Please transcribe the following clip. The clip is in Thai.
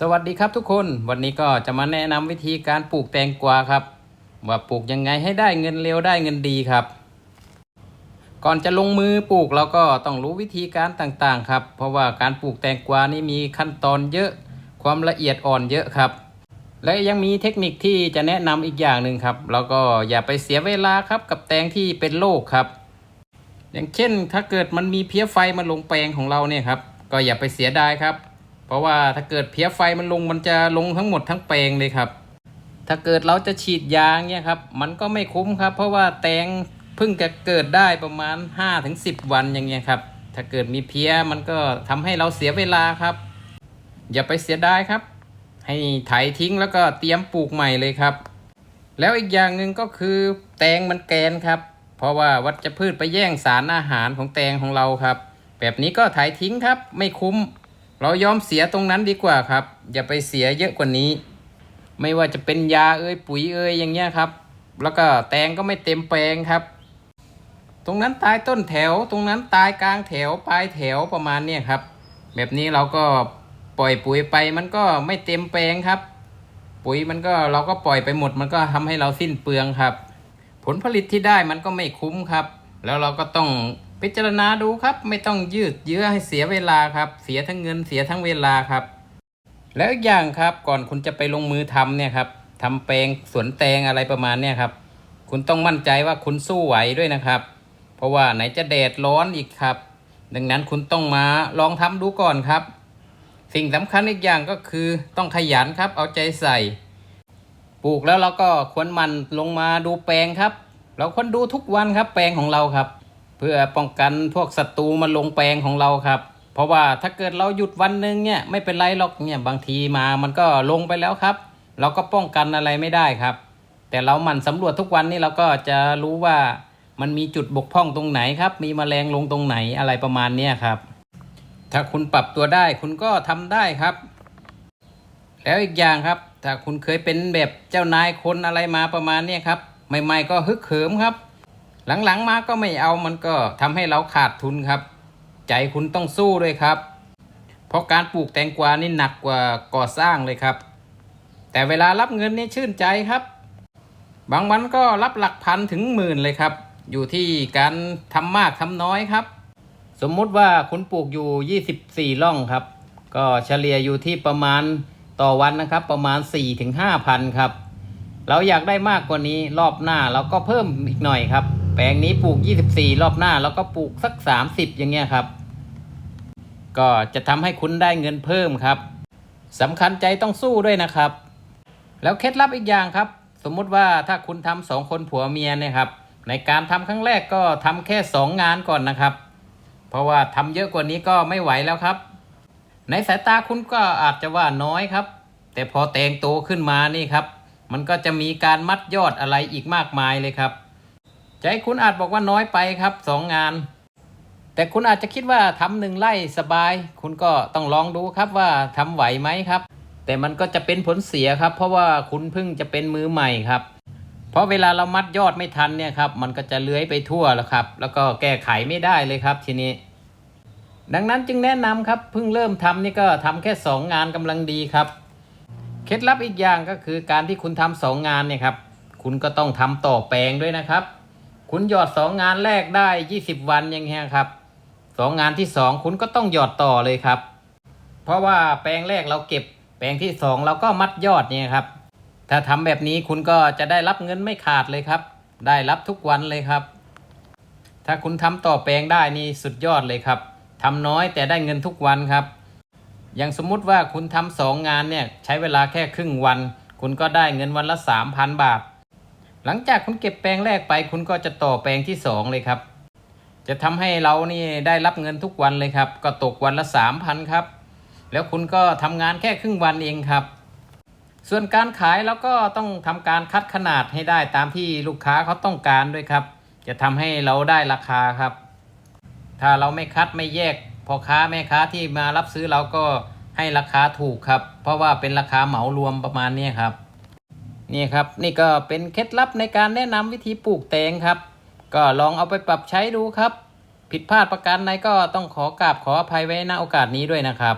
สวัสดีครับทุกคนวันนี้ก็จะมาแนะนำวิธีการปลูกแตงกวาครับ ว่าปลูกยังไงให้ได้เงินเร็วได้เงินดีครับ ก่อนจะลงมือปลูกเราก็ต้องรู้วิธีการต่างๆครับ เพราะว่าการปลูกแตงกวานี่มีขั้นตอนเยอะความละเอียดอ่อนเยอะครับ และยังมีเทคนิคที่จะแนะนำอีกอย่างหนึ่งครับแล้วก็อย่าไปเสียเวลาครับกับแตงที่เป็นโรคครับ อย่างเช่นถ้าเกิดมันมีเพี้ยไฟมาลงแปลงของเราเนี่ยครับก็อย่าไปเสียดายครับ เพราะว่าถ้าเกิดเพี้ยไฟมันลงมันจะลงทั้งหมดทั้งแปลงเลยครับ ถ้าเกิดเราจะฉีดยางเนี่ยครับ มันก็ไม่คุ้มครับ เพราะว่าแตงเพิ่งจะเกิดได้ประมาณ 5-10 วันอย่างเงี้ยครับ ถ้าเกิดมีเพี้ยมันก็ทำให้เราเสียเวลาครับ อย่าไปเสียดายครับ ให้ไถทิ้งแล้วก็เตรียมปลูกใหม่เลยครับ แล้วอีกอย่างหนึ่งก็คือแตงมันแกนครับ เพราะว่าวัชพืชไปแย่งสารอาหารของแตงของเราครับ แบบนี้ก็ถ่ายทิ้งครับ ไม่คุ้ม เรายอมเสียตรงนั้นดีกว่าครับ อย่าไปเสียเยอะกว่านี้ ไม่ว่าจะเป็นยาเอ้ยปุ๋ยเอ้ยอย่างเงี้ยครับ แล้วก็แตงก็ไม่เต็มแปลงครับ ตรงนั้นตายต้นแถว ตรงนั้นตายกลางแถวปลายแถวประมาณเนี้ยครับ แบบนี้เราก็ปล่อยปุ๋ยไปมันก็ไม่เต็มแปลงครับ ปุ๋ยมันก็เราก็ปล่อยไปหมด มันก็ทำให้เราสิ้นเปลืองครับ ผลผลิตที่ได้มันก็ไม่คุ้มครับ แล้วเราก็ต้อง พิจารณาดูครับไม่ต้องยืดเยื้อให้เสียเวลาครับ เสียทั้งเงินเสียทั้งเวลาครับ แล้วอีกอย่างครับก่อนคุณจะไปลงมือทำเนี่ยครับทำแปลงสวนแตงอะไรประมาณเนี่ยครับ คุณต้องมั่นใจว่าคุณสู้ไหวด้วยนะครับ เพราะว่าไหนจะแดดร้อนอีกครับ ดังนั้นคุณต้องมาลองทำดูก่อนครับ สิ่งสำคัญอีกอย่างก็คือต้องขยันครับเอาใจใส่ ปลูกแล้วเราก็ควรมันลงมาดูแปลงครับ เราควรดูทุกวันครับแปลงของเราครับ พื่อป้องกันพวกศัตรูมาลงแปลงของเราครับ เพราะว่าถ้าเกิดเราหยุดวันหนึ่งเนี่ยไม่เป็นไรหรอกเนี่ยบางทีมามันก็ลงไปแล้วครับ เราก็ป้องกันอะไรไม่ได้ครับ แต่เราหมั่นสำรวจทุกวันนี่เราก็จะรู้ว่ามันมีจุดบกพร่องตรงไหนครับ มีแมลงลงตรงไหนอะไรประมาณนี้ครับ ถ้าคุณปรับตัวได้คุณก็ทำได้ครับ แล้วอีกอย่างครับ ถ้าคุณเคยเป็นแบบเจ้านายคนอะไรมาประมาณนี้ครับใหม่ๆก็ฮึกเหิมครับ หลังๆมาก็ไม่เอามันก็ทำให้เราขาดทุนครับ ใจคุณต้องสู้ด้วยครับ เพราะการปลูกแตงกวานี่หนักกว่าก่อสร้างเลยครับ แต่เวลารับเงินนี่ชื่นใจครับ บางวันก็รับหลักพันถึงหมื่นเลยครับ อยู่ที่การทำมากทำน้อยครับ สมมุติว่าคุณปลูกอยู่ 24 ร่องครับ ก็เฉลี่ยอยู่ที่ประมาณต่อวันนะครับ ประมาณ 4-5ถึงพันครับ เราอยากได้มากกว่านี้รอบหน้าเราก็เพิ่มอีกหน่อยครับ แปลงนี้ปลูก 24 รอบหน้าเราก็ปลูกสัก 30 อย่างเงี้ยครับ ก็จะทำให้คุณได้เงินเพิ่มครับสำคัญใจต้องสู้ด้วยนะครับ แล้วเคล็ดลับอีกอย่างครับ สมมุติว่าถ้าคุณทำสองคนผัวเมียเนี่ยครับ ในการทำครั้งแรกก็ทำแค่สองงานก่อนนะครับ เพราะว่าทำเยอะกว่านี้ก็ไม่ไหวแล้วครับ ในสายตาคุณก็อาจจะว่าน้อยครับ แต่พอแตงโตขึ้นมานี่ครับ มันก็จะมีการมัดยอดอะไรอีกมากมายเลยครับ ใจคุณอาจบอกว่าน้อยไปครับสองงาน แต่คุณอาจจะคิดว่าทำหนึ่งไร่สบาย คุณก็ต้องลองดูครับว่าทำไหวไหมครับ แต่มันก็จะเป็นผลเสียครับ เพราะว่าคุณเพิ่งจะเป็นมือใหม่ครับ เพราะเวลาเรามัดยอดไม่ทันเนี่ยครับมันก็จะเลื้อยไปทั่วแล้วครับ แล้วก็แก้ไขไม่ได้เลยครับทีนี้ ดังนั้นจึงแนะนำครับเพิ่งเริ่มทำนี่ก็ทำแค่สองงานกำลังดีครับเคล็ดลับอีกอย่างก็คือการที่คุณทำสองงานเนี่ยครับ คุณก็ต้องทำต่อแปลงด้วยนะครับ คุณหยอดสองงานแรกได้ยี่สิบวันอย่างเงี้ยครับสองงานที่สองคุณก็ต้องหยอดต่อเลยครับ เพราะว่าแปลงแรกเราเก็บ แปลงที่สองเราก็มัดยอดเนี่ยครับ ถ้าทำแบบนี้คุณก็จะได้รับเงินไม่ขาดเลยครับ ได้รับทุกวันเลยครับ ถ้าคุณทำต่อแปลงได้นี่สุดยอดเลยครับทำน้อยแต่ได้เงินทุกวันครับ อย่างสมมุติว่าคุณทำสองงานเนี่ยใช้เวลาแค่ครึ่งวัน คุณก็ได้เงินวันละสามพันบาท หลังจากคุณเก็บแปลงแรกไป คุณก็จะต่อแปลงที่สองเลยครับ จะทำให้เรานี่ได้รับเงินทุกวันเลยครับ ก็ตกวันละสามพันครับ แล้วคุณก็ทำงานแค่ครึ่งวันเองครับ ส่วนการขายแล้วก็ต้องทำการคัดขนาดให้ได้ตามที่ลูกค้าเขาต้องการด้วยครับ จะทำให้เราได้ราคาครับ ถ้าเราไม่คัดไม่แยกพ่อค้าแม่ค้าที่มารับซื้อเราก็ให้ราคาถูกครับ เพราะว่าเป็นราคาเหมารวมประมาณนี้ครับ นี่ครับนี่ก็เป็นเคล็ดลับในการแนะนำวิธีปลูกแตงครับ ก็ลองเอาไปปรับใช้ดูครับ ผิดพลาดประการใดก็ต้องขอกราบขออภัยไว้ณโอกาสนี้ด้วยนะครับ